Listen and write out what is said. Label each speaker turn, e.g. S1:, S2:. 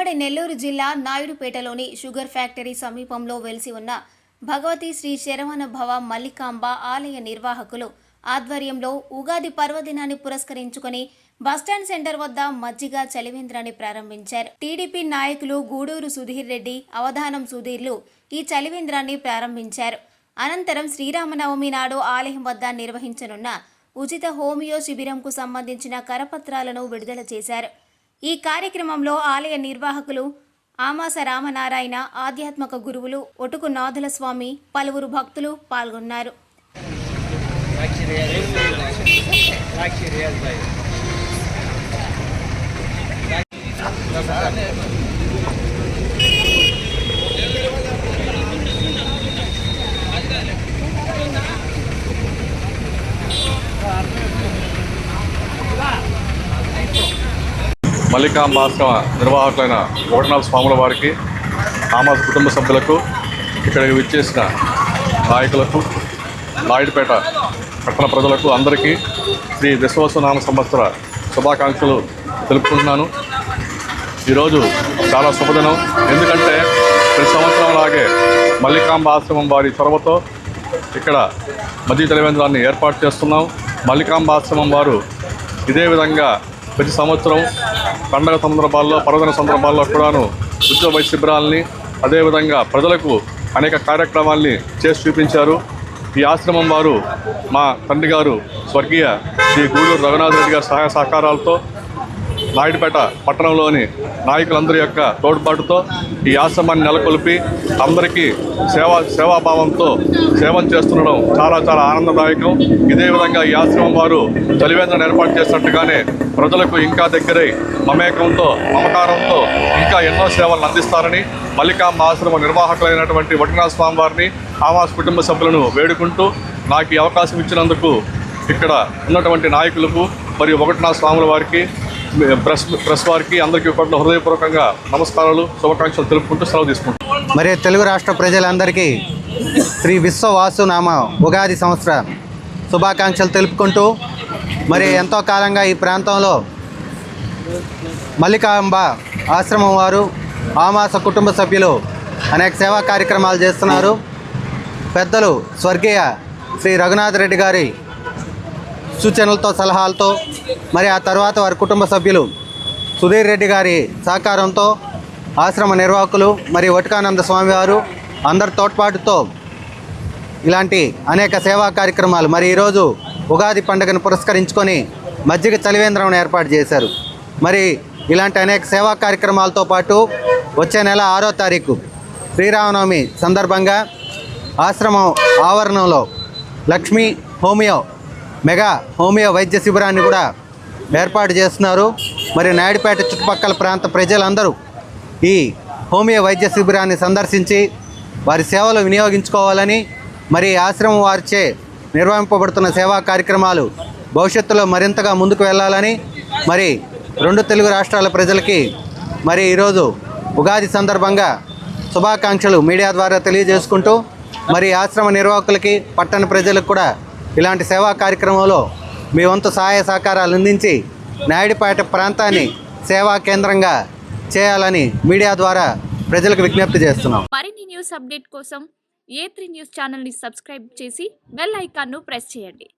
S1: నెల్లూరు జిల్లా నాయుడుపేటలోని sugar factory సమీపంలో వెలిసి ఉన్న భగవతి శ్రీ శరవణ భవ మల్లికాంబ ఆలయ నిర్వాహకులు ఆధ్వర్యంలో ఉగాది పర్వదినాన్ని పురస్కరించుకుని బస్టాండ్ సెంటర్ వద్ద మజ్జిగ చలివేంద్రాన్ని ప్రారంభించారు. టీడీపీ నాయకులు గూడూరు సుధీర్ రెడ్డి అవధానం సుధీర్లు ఈ చలివేంద్రాన్ని ప్రారంభించారు. అనంతరం శ్రీరామనవమి నాడు ఆలయం వద్ద నిర్వహించనున్న ఉచిత హోమియో శిబిరంకు సంబంధించిన కరపత్రాలను విడుదల చేశారు. ఈ కార్యక్రమంలో ఆలయ నిర్వాహకులు ఆమాస రామనారాయణ ఆధ్యాత్మిక గురువులు ఒటుకు నాథుల స్వామి పలువురు భక్తులు పాల్గొన్నారు.
S2: మల్లికాంబాశ్రమ నిర్వాహకులైన ఒకటినాథ స్వాముల వారికి ఆమాస కుటుంబ సభ్యులకు ఇక్కడికి విచ్చేసిన నాయకులకు నాయుడుపేట పట్టణ ప్రజలకు అందరికీ శ్రీ విశ్వవసనామ సంవత్సర శుభాకాంక్షలు తెలుపుకుంటున్నాను. ఈరోజు చాలా శుభదినం. ఎందుకంటే ప్రతి సంవత్సరం లాగే మల్లికాంబ ఆశ్రమం వారి చొరవతో ఇక్కడ మధ్య తెలివేంద్రాన్ని ఏర్పాటు చేస్తున్నాం. మల్లికాంబ ఆశ్రమం వారు ఇదే విధంగా ప్రతి సంవత్సరం పండగ సందర్భాల్లో పర్వదిన సందర్భాల్లో కూడాను ఉద్యోగ శిబిరాలని అదేవిధంగా ప్రజలకు అనేక కార్యక్రమాల్ని చేసి చూపించారు. ఈ ఆశ్రమం వారు మా తండ్రి గారు స్వర్గీయ శ్రీ గూడూరు రఘునాథ్ రెడ్డి గారి సహాయ సహకారాలతో నాయుడుపేట పట్టణంలోని నాయకులందరి యొక్క తోడ్పాటుతో ఈ ఆశ్రమాన్ని నెలకొల్పి అందరికీ సేవా సేవాభావంతో సేవం చేస్తుండడం చాలా చాలా ఆనందదాయకం. ఇదే విధంగా ఈ ఆశ్రమం వారు చలివేంద్రాన్ని ఏర్పాటు చేసినట్టుగానే ప్రజలకు ఇంకా దగ్గరై మమేకంతో మమకారంతో ఇంకా ఎన్నో సేవలను అందిస్తారని మల్లికాంబ ఆశ్రమ నిర్వాహకులైనటువంటి వటినాథ స్వామి వారిని ఆవాస్ కుటుంబ సభ్యులను వేడుకుంటూ నాకు ఈ అవకాశం ఇచ్చినందుకు ఇక్కడ ఉన్నటువంటి నాయకులకు మరియు ఒకటినా స్వాముల వారికి ప్రెస్ ప్రెస్ వారికి అందరికీ కూడా హృదయపూర్వకంగా నమస్కారాలు శుభాకాంక్షలు తెలుపుకుంటూ సెలవు తీసుకుంటాం
S3: మరి తెలుగు రాష్ట్ర ప్రజలందరికీ శ్రీ విశ్వవాసు నామ ఉగాది సంవత్సర శుభాకాంక్షలు తెలుపుకుంటూ మరి ఎంతో కాలంగా ఈ ప్రాంతంలో మల్లికాంబ ఆశ్రమం వారు ఆమాస కుటుంబ సభ్యులు అనేక సేవా కార్యక్రమాలు చేస్తున్నారు. పెద్దలు స్వర్గీయ శ్రీ రఘునాథ్ రెడ్డి గారి సూచనలతో సలహాలతో మరి ఆ తర్వాత వారి కుటుంబ సభ్యులు సుధీర్ రెడ్డి గారి సహకారంతో ఆశ్రమ నిర్వాహకులు మరి వటకానంద స్వామివారు అందరి తోడ్పాటుతో ఇలాంటి అనేక సేవా కార్యక్రమాలు మరి ఈరోజు ఉగాది పండుగను పురస్కరించుకొని మజ్జిగ చలివేంద్రం ఏర్పాటు చేశారు. మరి ఇలాంటి అనేక సేవా కార్యక్రమాలతో పాటు వచ్చే నెల ఆరో తారీఖు శ్రీరామనవమి సందర్భంగా ఆశ్రమం ఆవరణంలో లక్ష్మీ హోమియో మెగా హోమియో వైద్య శిబిరాన్ని కూడా ఏర్పాటు చేస్తున్నారు. మరి నాయుడుపేట చుట్టుపక్కల ప్రాంత ప్రజలందరూ ఈ హోమియో వైద్య శిబిరాన్ని సందర్శించి వారి సేవలు వినియోగించుకోవాలని మరి ఆశ్రమం వారిచే నిర్వహింపబడుతున్న సేవా కార్యక్రమాలు భవిష్యత్తులో మరింతగా ముందుకు వెళ్ళాలని మరి రెండు తెలుగు రాష్ట్రాల ప్రజలకి మరి ఈరోజు ఉగాది సందర్భంగా శుభాకాంక్షలు మీడియా ద్వారా తెలియజేసుకుంటూ మరి ఆశ్రమ నిర్వాహకులకి పట్టణ ప్రజలకు కూడా ఇలాంటి సేవా కార్యక్రమంలో మీ వంతు సహాయ సహకారాలు అందించి నాయుడుపేట ప్రాంతాన్ని సేవా కేంద్రంగా చేయాలని మీడియా ద్వారా ప్రజలకు విజ్ఞప్తి చేస్తున్నాం.
S4: మరిన్ని న్యూస్ అప్డేట్ కోసం ఏ త్రీ న్యూస్ ఛానల్ని సబ్స్క్రైబ్ చేసి బెల్ ఐకాన్ను ప్రెస్ చేయండి.